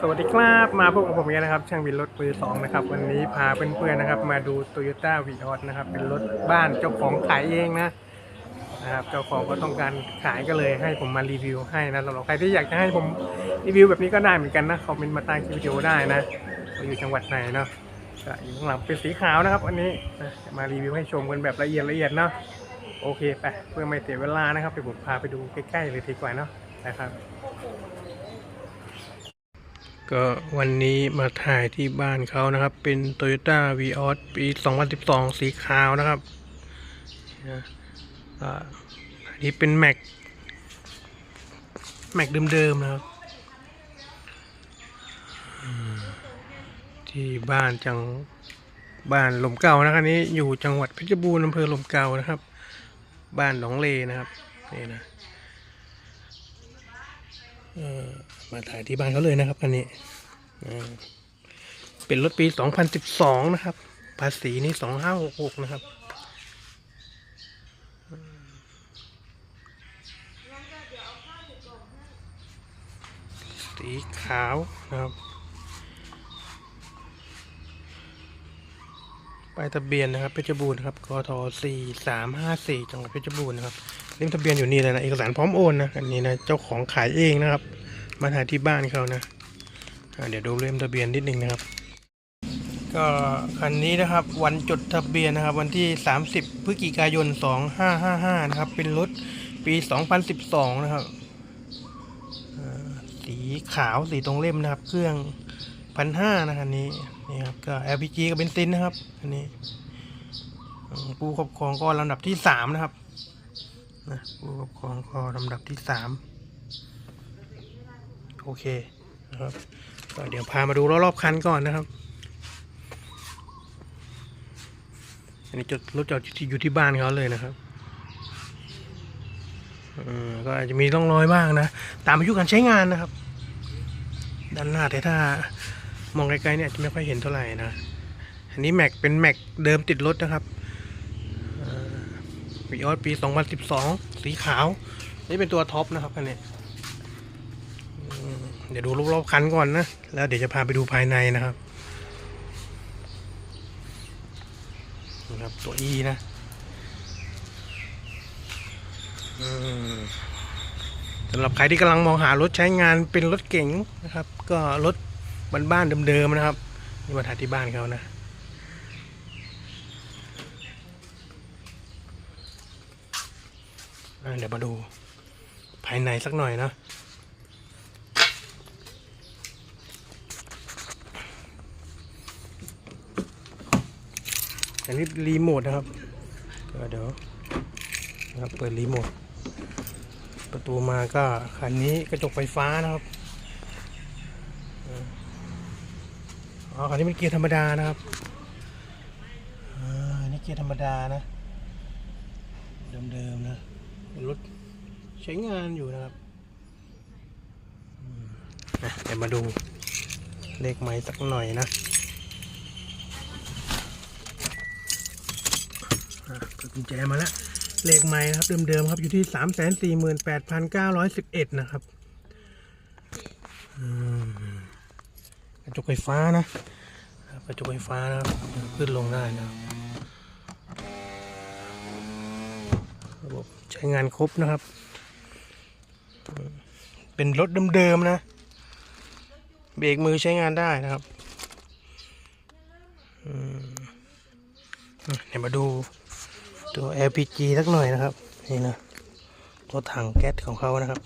สวัสดีครับมาพบกับผมอีกแล้วนะครับ ช่างบินรถมือสองนะครับ วันนี้พาเพื่อนๆนะครับ มาดู Toyota v ีออนะครับ เป็นรถบ้านเจ้าของขายเองนะนะครับเจ้าของก็ต้องการขายก็เลยให้ผมมารีวิวให้นะสำหรับใครที่อยากจะให้ผมรีวิวแบบนี้ก็ได้เหมือนกันนะคอมเมนต์มาใต้คลิปวิดีโอได้นะว่าอยู่จังหวัดไหนเนาะอยู่ข้างหลังเป็นสีขาวนะครับวันนี้มารีวิวให้ชมกันแบบละเอียดละเอียดเนาะโอเคไปเพื่อไม่เสียเวลานะครับเดี๋ยวผมพาไปดูใกล้ๆเลยดีกว่าเนาะนะครับ ก็วันนี้มาถ่ายที่บ้านเขานะครับ เป็น Toyota v ีออสปี 2012 สีขาวนะครับนะอันนี้เป็นแม็กแม็กเดิมๆนะครับที่บ้านจังบ้านหลมเก่านะครับนี้อยู่จังหวัดเพชรบูรณ์อำเภอหลมเก่านะครับ บ้านหนองเลนะครับนี่นะเออ มาถ่ายที่บ้านเขาเลยนะครับคันนี้เป็นรถปี 2012 นะครับ ภาษีนี่ 2566 นะครับ สีขาวนะครับป้ายทะเบียนนะครับเพชรบูรณ์ครับกท4354จังหวัดเพชรบูรณ์นะครับเล่มทะเบียนอยู่นี่เลยนะเอกสารพร้อมโอนนะอันนี้นะเจ้าของขายเองนะครับ มาถ่ายที่บ้านเขานะเดี๋ยวดูเล่มทะเบียนนิดนึงนะครับ ก็คันนี้นะครับวันจดทะเบียนนะครับ วันที่ 30 พฤศจิกายน 2555 นะครับ เป็นรถปี 2012 นะครับสีขาวสีตรงเล่มนะครับ เครื่องพันห้านะคันนี้นี่ครับก็ LPG กับเบนซินนะครับอันนี้ผู้ครอบครองก็ลำดับที่3นะครับนะผู้ครอบครองก็ลำดับที่3 โอเคนะครับก็เดี๋ยวพามาดูรอบๆคันก่อนนะครับอันนี้จดรถจอดที่อยู่ที่บ้านเขาเลยนะครับก็อาจจะมีร่องรอยบ้างนะ ตามอายุการใช้งานนะครับ ด้านหน้าแต่ถ้ามองไกลๆเนี่ยอาจจะไม่ค่อยเห็นเท่าไหร่นะ อันนี้แม็กเป็นแม็กเดิมติดรถนะครับวีออสปี 2012 สีขาว นี่เป็นตัวท็อปนะครับคันนี้ เดี๋ยวดูรอบๆคันก่อนนะ แล้วเดี๋ยวจะพาไปดูภายในนะครับนะครับตัว E นะสำหรับใครที่กำลังมองหารถใช้งานเป็นรถเก๋งนะครับ ก็รถบ้านๆเดิมๆนะครับนี่มาถ่ายที่บ้านเขานะเดี๋ยวมาดูภายในสักหน่อยนะ อันนี้รีโมทนะครับเดี๋ยวนะครับเปิดรีโมทประตูมาก็คันนี้กระจกไฟฟ้านะครับอ๋อคันนี้เป็นเกียร์ธรรมดานะครับอันนี้เกียร์ธรรมดานะ เดิมๆนะเป็นรถใช้งานอยู่นะครับอืมอะเดี๋ยวมาดูเลขไม้สักหน่อยนะ อะ เปิดกุญแจมาแล้วเลขไม้นะครับเดิมๆครับอยู่ที่สามแสนสี่หมื่นแปดพันเก้าร้อยสิบเอ็ดนะครับกระจกไฟฟ้านะกระจกไฟฟ้านะครับขึ้นลงได้นะครับระบบใช้งานครบนะครับ เป็นรถเดิมๆนะ เบรกมือใช้งานได้นะครับเดี๋ยวมาดู ตัว LPG สักหน่อยนะครับ นี่นะตัวถังแก๊สของเขานะครับ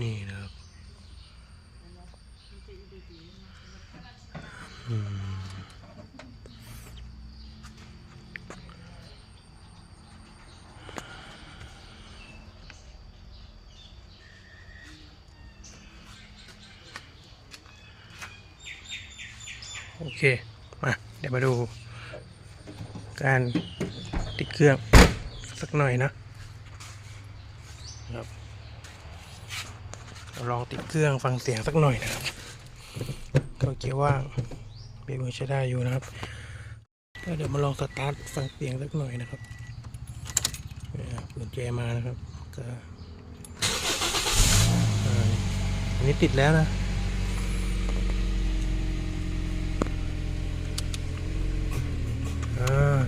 นี่นะครับ โอเค มาเดี๋ยวมาดู การติดเครื่องสักหน่อยนะครับลองติดเครื่องฟังเสียงสักหน่อยนะครับก็เกียร์ว่าเบรกมือใช้ได้อยู่นะครับก็เดี๋ยวมาลองสตาร์ทฟังเสียงสักหน่อยนะครับเนี่ยเปิดแจมานะครับก็อันนี้ติดแล้วนะ อ่า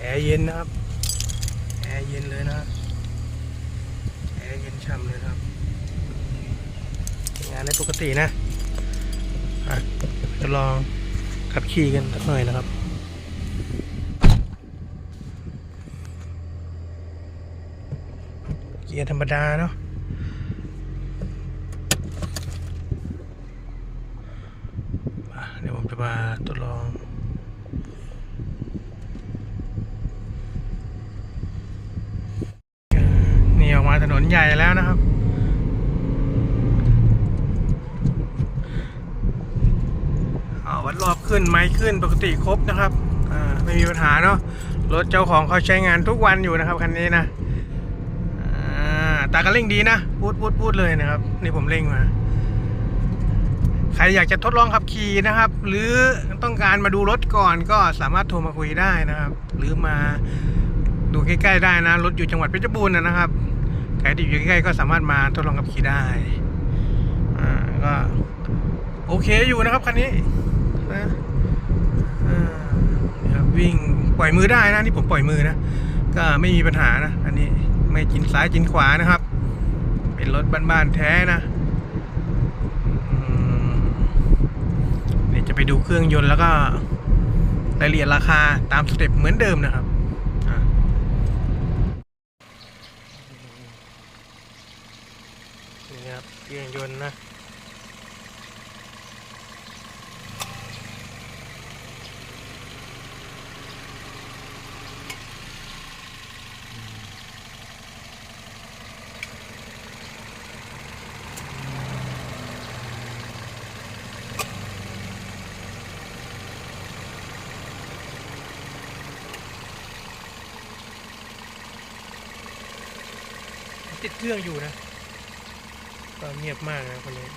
แอ ร์เย็นนะครับ แอร์เย็นเลยนะ แอร์เย็นช่ำเลยครับ งานได้ปกตินะะจะลองขับขี่กันสักหน่อยนะครับเกียร์ธรรมดาเนาะเดี๋ยวผมจะมาทดลอง นี่ออกมาถนน ใหญ่แล้วนะครับอ่าวัดรอบขึ้นไม้ขึ้นปกติครบนะครับ ไม่มีปัญหาเนาะ รถเจ้าของเขาใช้งานทุกวันอยู่นะครับคันนี้นะอ่าตากระเร่งดีนะ พูดพูดพูดเลยนะครับ นี่ผมเร่งมา ใครอยากจะทดลองขับขี่นะครับ หรือต้องการมาดูรถก่อนก็สามารถโทรมาคุยได้นะครับ หรือมาดูใกล้ๆได้นะ รถอยู่จังหวัดเพชรบูรณ์นะครับ ใครที่อยู่ใกล้ๆก็สามารถมาทดลองขับขี่ได้อ่าก็โอเคอยู่นะครับคันนี้นะวิ่งปล่อยมือได้นะนี่ผมปล่อยมือนะก็ไม่มีปัญหานะอันนี้ไม่จินซ้ายจินขวานะครับ เป็นรถบ้านๆแท้นะเดี๋ยวจะไปดูเครื่องยนต์แล้วก็รายละเอียดราคาตามสเต็ปเหมือนเดิมนะครับอะ นี่ครับเครื่องย นนะ ติดเครื่องอยู่นะ ก็เงียบมากนะคนนี้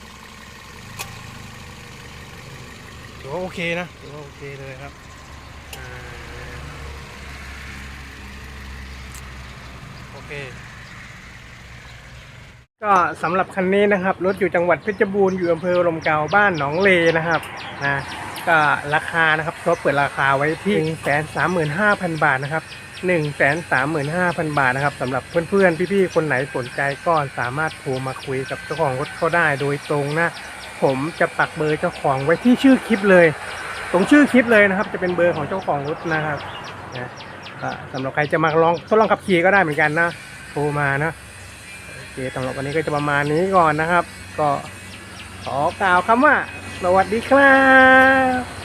ถือว่าโอเคนะถือว่าโอเคเลยครับอโอเค ก็สำหรับคันนี้นะครับ รถอยู่จังหวัดเพชรบูรณ์อยู่อำเภอลมเกาบ้านหนองเลนะครับนะ ก็ราคานะครับเขาเปิดราคาไว้ที่1 3 5 0 0 0 บาทนะครับ 1 3 5 0 0 0 บาทนะครับสำหรับเพื่อนๆ พี่ๆ คนไหนสนใจก็สามารถโทรมาคุยกับเจ้าของรถเขาได้โดยตรงนะ ผมจะปักเบอร์เจ้าของไว้ที่ชื่อคลิปเลย ตรงชื่อคลิปเลยนะครับ จะเป็นเบอร์ของเจ้าของรถนะครับนะสำหรับใครจะมาลองทดลองขับขี่ก็ได้เหมือนกันนะโทรมานะโอเคสำหรับวันนี้ก็จะประมาณนี้ก่อนนะครับ ก็ขอกล่าวคำว่า สวัสดีครับ